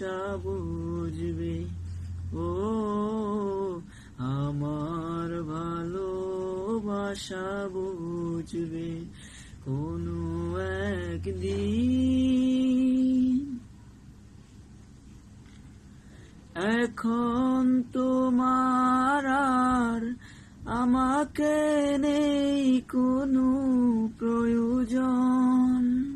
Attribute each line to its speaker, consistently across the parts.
Speaker 1: ভালোবাসা বুঝবে। ও, আমার ভালোবাসা বুঝবে কোনো একদিন। এখন তোমার আর আমাকে নেই কোনো প্রয়োজন।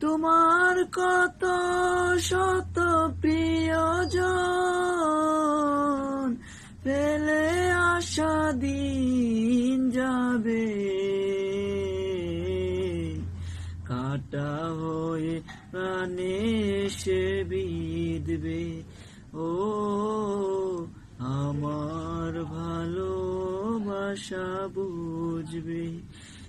Speaker 1: তোমার কত শত প্রিয়জন? ফেলে আসা দিন যাবে। কাটা হয়ে প্রাণে সে বিদবে ও, আমার ভালোবাসা বুঝবে।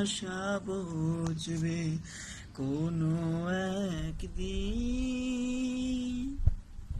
Speaker 1: ভালোবাসা বুঝবে কোনো একদিন।